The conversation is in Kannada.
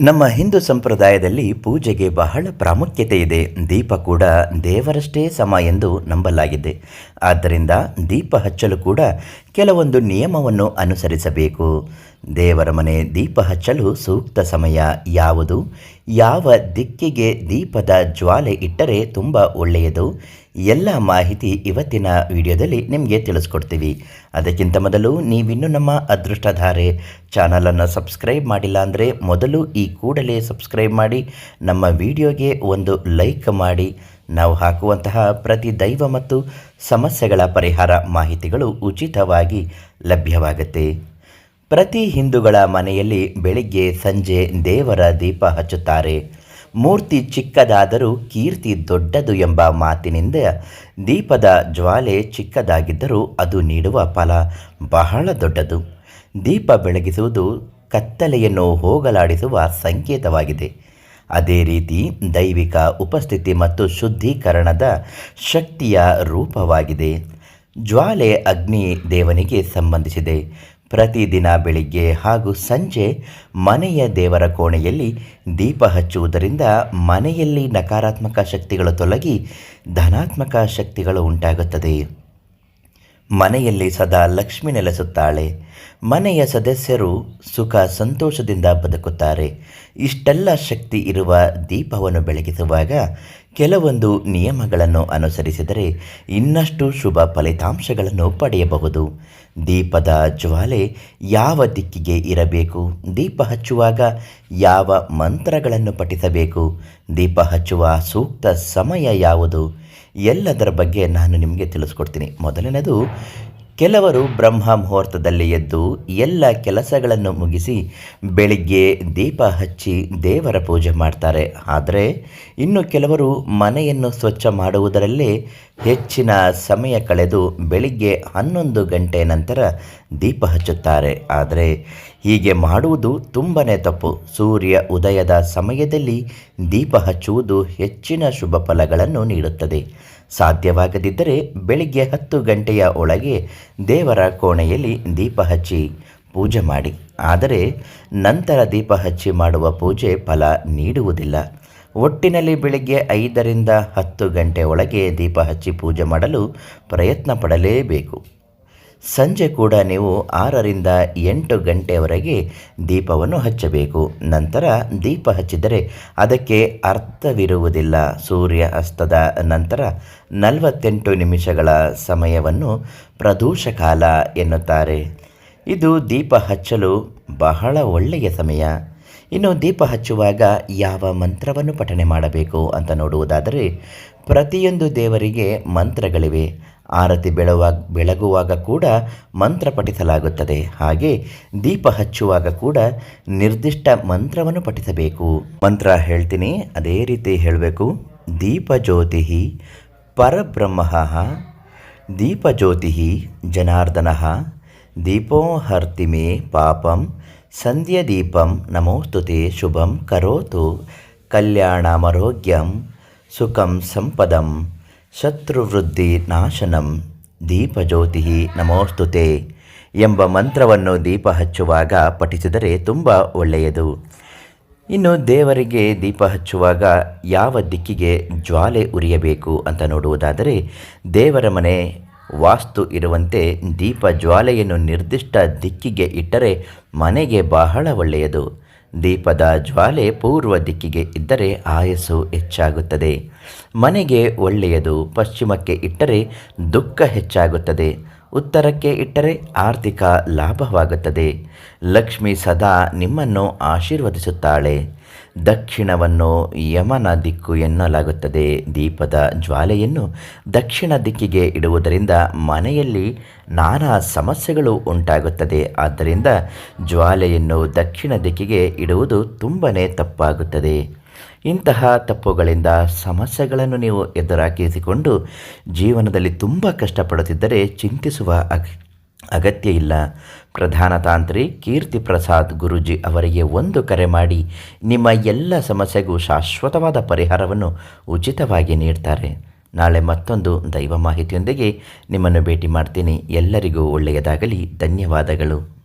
ನಮ್ಮ ಹಿಂದೂ ಸಂಪ್ರದಾಯದಲ್ಲಿ ಪೂಜೆಗೆ ಬಹಳ ಪ್ರಾಮುಖ್ಯತೆ ಇದೆ. ದೀಪ ಕೂಡ ದೇವರಷ್ಟೇ ಸಮ ಎಂದು ನಂಬಲಾಗಿದೆ. ಆದ್ದರಿಂದ ದೀಪ ಹಚ್ಚಲು ಕೂಡ ಕೆಲವೊಂದು ನಿಯಮವನ್ನು ಅನುಸರಿಸಬೇಕು. ದೇವರ ಮನೆ ದೀಪ ಹಚ್ಚಲು ಸೂಕ್ತ ಸಮಯ ಯಾವುದು? ಯಾವ ದಿಕ್ಕಿಗೆ ದೀಪದ ಜ್ವಾಲೆ ಇಟ್ಟರೆ ತುಂಬ ಒಳ್ಳೆಯದು? ಎಲ್ಲ ಮಾಹಿತಿ ಇವತ್ತಿನ ವಿಡಿಯೋದಲ್ಲಿ ನಿಮಗೆ ತಿಳಿಸ್ಕೊಡ್ತೀವಿ. ಅದಕ್ಕಿಂತ ಮೊದಲು ನೀವಿನ್ನೂ ನಮ್ಮ ಅದೃಷ್ಟಧಾರೆ ಚಾನಲನ್ನು ಸಬ್ಸ್ಕ್ರೈಬ್ ಮಾಡಿಲ್ಲ ಅಂದರೆ ಮೊದಲು ಈ ಕೂಡಲೇ ಸಬ್ಸ್ಕ್ರೈಬ್ ಮಾಡಿ, ನಮ್ಮ ವಿಡಿಯೋಗೆ ಒಂದು ಲೈಕ್ ಮಾಡಿ. ನಾವು ಹಾಕುವಂತಹ ಪ್ರತಿ ದೈವ ಮತ್ತು ಸಮಸ್ಯೆಗಳ ಪರಿಹಾರ ಮಾಹಿತಿಗಳು ಉಚಿತವಾಗಿ ಲಭ್ಯವಾಗುತ್ತೆ. ಪ್ರತಿ ಹಿಂದೂಗಳ ಮನೆಯಲ್ಲಿ ಬೆಳಿಗ್ಗೆ, ಸಂಜೆ ದೇವರ ದೀಪ ಹಚ್ಚುತ್ತಾರೆ. ಮೂರ್ತಿ ಚಿಕ್ಕದಾದರೂ ಕೀರ್ತಿ ದೊಡ್ಡದು ಎಂಬ ಮಾತಿನಿಂದ ದೀಪದ ಜ್ವಾಲೆ ಚಿಕ್ಕದಾಗಿದ್ದರೂ ಅದು ನೀಡುವ ಫಲ ಬಹಳ ದೊಡ್ಡದು. ದೀಪ ಬೆಳಗಿಸುವುದು ಕತ್ತಲೆಯನ್ನು ಹೋಗಲಾಡಿಸುವ ಸಂಕೇತವಾಗಿದೆ. ಅದೇ ರೀತಿ ದೈವಿಕ ಉಪಸ್ಥಿತಿ ಮತ್ತು ಶುದ್ಧೀಕರಣದ ಶಕ್ತಿಯ ರೂಪವಾಗಿದೆ. ಜ್ವಾಲೆ ಅಗ್ನಿ ದೇವನಿಗೆ ಸಂಬಂಧಿಸಿದೆ. ಪ್ರತಿದಿನ ಬೆಳಿಗ್ಗೆ ಹಾಗೂ ಸಂಜೆ ಮನೆಯ ದೇವರ ಕೋಣೆಯಲ್ಲಿ ದೀಪ ಹಚ್ಚುವುದರಿಂದ ಮನೆಯಲ್ಲಿ ನಕಾರಾತ್ಮಕ ಶಕ್ತಿಗಳು ತೊಲಗಿ ಧನಾತ್ಮಕ ಶಕ್ತಿಗಳು ಉಂಟಾಗುತ್ತದೆ. ಮನೆಯಲ್ಲಿ ಸದಾ ಲಕ್ಷ್ಮಿ ನೆಲೆಸುತ್ತಾಳೆ. ಮನೆಯ ಸದಸ್ಯರು ಸುಖ ಸಂತೋಷದಿಂದ ಬದುಕುತ್ತಾರೆ. ಇಷ್ಟೆಲ್ಲ ಶಕ್ತಿ ಇರುವ ದೀಪವನ್ನು ಬೆಳಗಿಸುವಾಗ ಕೆಲವೊಂದು ನಿಯಮಗಳನ್ನು ಅನುಸರಿಸಿದರೆ ಇನ್ನಷ್ಟು ಶುಭ ಫಲಿತಾಂಶಗಳನ್ನು ಪಡೆಯಬಹುದು. ದೀಪದ ಜ್ವಾಲೆ ಯಾವ ದಿಕ್ಕಿಗೆ ಇರಬೇಕು? ದೀಪ ಹಚ್ಚುವಾಗ ಯಾವ ಮಂತ್ರಗಳನ್ನು ಪಠಿಸಬೇಕು? ದೀಪ ಹಚ್ಚುವ ಸೂಕ್ತ ಸಮಯ ಯಾವುದು? ಎಲ್ಲದರ ಬಗ್ಗೆ ನಾನು ನಿಮಗೆ ತಿಳಿಸ್ಕೊಡ್ತೀನಿ. ಮೊದಲನೇದು, ಕೆಲವರು ಬ್ರಹ್ಮ ಮುಹೂರ್ತದಲ್ಲಿ ಎದ್ದು ಎಲ್ಲ ಕೆಲಸಗಳನ್ನು ಮುಗಿಸಿ ಬೆಳಿಗ್ಗೆ ದೀಪ ಹಚ್ಚಿ ದೇವರ ಪೂಜೆ ಮಾಡ್ತಾರೆ. ಆದರೆ, ಇನ್ನು ಕೆಲವರು ಮನೆಯನ್ನು ಸ್ವಚ್ಛ ಮಾಡುವುದರಲ್ಲೇ ಹೆಚ್ಚಿನ ಸಮಯ ಕಳೆದು ಬೆಳಿಗ್ಗೆ ಹನ್ನೊಂದು ಗಂಟೆ ನಂತರ ದೀಪ ಹಚ್ಚುತ್ತಾರೆ. ಆದರೆ ಹೀಗೆ ಮಾಡುವುದು ತುಂಬನೇ ತಪ್ಪು. ಸೂರ್ಯ ಉದಯದ ಸಮಯದಲ್ಲಿ ದೀಪ ಹಚ್ಚುವುದು ಹೆಚ್ಚಿನ ಶುಭ ಫಲಗಳನ್ನು ನೀಡುತ್ತದೆ. ಸಾಧ್ಯವಾಗದಿದ್ದರೆ ಬೆಳಿಗ್ಗೆ ಹತ್ತು ಗಂಟೆಯ ಒಳಗೆ ದೇವರ ಕೋಣೆಯಲ್ಲಿ ದೀಪ ಹಚ್ಚಿ ಪೂಜೆ ಮಾಡಿ. ಆದರೆ ನಂತರ ದೀಪ ಹಚ್ಚಿ ಮಾಡುವ ಪೂಜೆ ಫಲ ನೀಡುವುದಿಲ್ಲ. ಒಟ್ಟಿನಲ್ಲಿ ಬೆಳಿಗ್ಗೆ ಐದರಿಂದ ಹತ್ತು ಗಂಟೆ ಒಳಗೆ ದೀಪ ಹಚ್ಚಿ ಪೂಜೆ ಮಾಡಲು ಪ್ರಯತ್ನ ಪಡಲೇಬೇಕು. ಸಂಜೆ ಕೂಡ ನೀವು ಆರರಿಂದ ಎಂಟು ಗಂಟೆಯವರೆಗೆ ದೀಪವನ್ನು ಹಚ್ಚಬೇಕು. ನಂತರ ದೀಪ ಹಚ್ಚಿದರೆ ಅದಕ್ಕೆ ಅರ್ಥವಿರುವುದಿಲ್ಲ. ಸೂರ್ಯ ಅಸ್ತದ ನಂತರ ನಲವತ್ತೆಂಟು ನಿಮಿಷಗಳ ಸಮಯವನ್ನು ಪ್ರದೋಷ ಕಾಲ ಎನ್ನುತ್ತಾರೆ. ಇದು ದೀಪ ಹಚ್ಚಲು ಬಹಳ ಒಳ್ಳೆಯ ಸಮಯ. ಇನ್ನು ದೀಪ ಹಚ್ಚುವಾಗ ಯಾವ ಮಂತ್ರವನ್ನು ಪಠನೆ ಮಾಡಬೇಕು ಅಂತ ನೋಡುವುದಾದರೆ ಪ್ರತಿಯೊಂದು ದೇವರಿಗೆ ಮಂತ್ರಗಳಿವೆ. ಆರತಿ ಬೆಳವಾಗ, ಬೆಳಗುವಾಗ ಕೂಡ ಮಂತ್ರ ಪಠಿಸಲಾಗುತ್ತದೆ. ಹಾಗೆ ದೀಪ ಹಚ್ಚುವಾಗ ಕೂಡ ನಿರ್ದಿಷ್ಟ ಮಂತ್ರವನ್ನು ಪಠಿಸಬೇಕು. ಮಂತ್ರ ಹೇಳ್ತೀನಿ, ಅದೇ ರೀತಿ ಹೇಳಬೇಕು. ದೀಪ ಜ್ಯೋತಿ ಪರಬ್ರಹ್ಮ ದೀಪಜ್ಯೋತಿ ಜನಾರ್ದನ, ದೀಪೋ ಹರ್ತಿ ಮೇ ಪಾಪಂ, ಸಂಧ್ಯದೀಪಂ ನಮೋಸ್ತುತೆ ಶುಭಂ ಕರೋತು, ಕಲ್ಯಾಣಮರೋಗ್ಯಂ ಸುಖಂ ಸಂಪದಂ, ಶತ್ರುವೃದ್ಧಿ ನಾಶನಂ, ದೀಪಜ್ಯೋತಿ ನಮೋಸ್ತುತೆ ಎಂಬ ಮಂತ್ರವನ್ನು ದೀಪ ಹಚ್ಚುವಾಗ ಪಠಿಸಿದರೆ ತುಂಬ ಒಳ್ಳೆಯದು. ಇನ್ನು ದೇವರಿಗೆ ದೀಪ ಹಚ್ಚುವಾಗ ಯಾವ ದಿಕ್ಕಿಗೆ ಜ್ವಾಲೆ ಉರಿಯಬೇಕು ಅಂತ ನೋಡುವುದಾದರೆ, ದೇವರ ಮನೆ ವಾಸ್ತು ಇರುವಂತೆ ದೀಪ ಜ್ವಾಲೆಯನ್ನು ನಿರ್ದಿಷ್ಟ ದಿಕ್ಕಿಗೆ ಇಟ್ಟರೆ ಮನೆಗೆ ಬಹಳ ಒಳ್ಳೆಯದು. ದೀಪದ ಜ್ವಾಲೆ ಪೂರ್ವ ದಿಕ್ಕಿಗೆ ಇದ್ದರೆ ಆಯಸ್ಸು ಹೆಚ್ಚಾಗುತ್ತದೆ. ಮನೆಗೆ ಒಳ್ಳೆಯದು ಪಶ್ಚಿಮಕ್ಕೆ ಇಟ್ಟರೆ ದುಃಖ ಹೆಚ್ಚಾಗುತ್ತದೆ. ಉತ್ತರಕ್ಕೆ ಇಟ್ಟರೆ ಆರ್ಥಿಕ ಲಾಭವಾಗುತ್ತದೆ. ಲಕ್ಷ್ಮಿ ಸದಾ ನಿಮ್ಮನ್ನು ಆಶೀರ್ವದಿಸುತ್ತಾಳೆ. ದಕ್ಷಿಣವನ್ನು ಯಮನ ದಿಕ್ಕು ಎನ್ನಲಾಗುತ್ತದೆ. ದೀಪದ ಜ್ವಾಲೆಯನ್ನು ದಕ್ಷಿಣ ದಿಕ್ಕಿಗೆ ಇಡುವುದರಿಂದ ಮನೆಯಲ್ಲಿ ನಾನಾ ಸಮಸ್ಯೆಗಳು ಉಂಟಾಗುತ್ತದೆ. ಆದ್ದರಿಂದ ಜ್ವಾಲೆಯನ್ನು ದಕ್ಷಿಣ ದಿಕ್ಕಿಗೆ ಇಡುವುದು ತುಂಬಾ ತಪ್ಪಾಗುತ್ತದೆ. ಇಂತಹ ತಪ್ಪುಗಳಿಂದ ಸಮಸ್ಯೆಗಳನ್ನು ನೀವು ಎದುರಾಗಿಸಿಕೊಂಡು ಜೀವನದಲ್ಲಿ ತುಂಬ ಕಷ್ಟಪಡುತ್ತಿದ್ದರೆ ಚಿಂತಿಸುವ ಅಗತ್ಯ ಇಲ್ಲ. ಪ್ರಧಾನ ತಾಂತ್ರಿ ಕೀರ್ತಿ ಪ್ರಸಾದ್ ಗುರುಜಿ ಅವರಿಗೆ ಒಂದು ಕರೆ ಮಾಡಿ, ನಿಮ್ಮ ಎಲ್ಲ ಸಮಸ್ಯೆಗೂ ಶಾಶ್ವತವಾದ ಪರಿಹಾರವನ್ನು ಉಚಿತವಾಗಿ ನೀಡ್ತಾರೆ. ನಾಳೆ ಮತ್ತೊಂದು ದೈವ ಮಾಹಿತಿಯೊಂದಿಗೆ ನಿಮ್ಮನ್ನು ಭೇಟಿ ಮಾಡ್ತೀನಿ. ಎಲ್ಲರಿಗೂ ಒಳ್ಳೆಯದಾಗಲಿ. ಧನ್ಯವಾದಗಳು.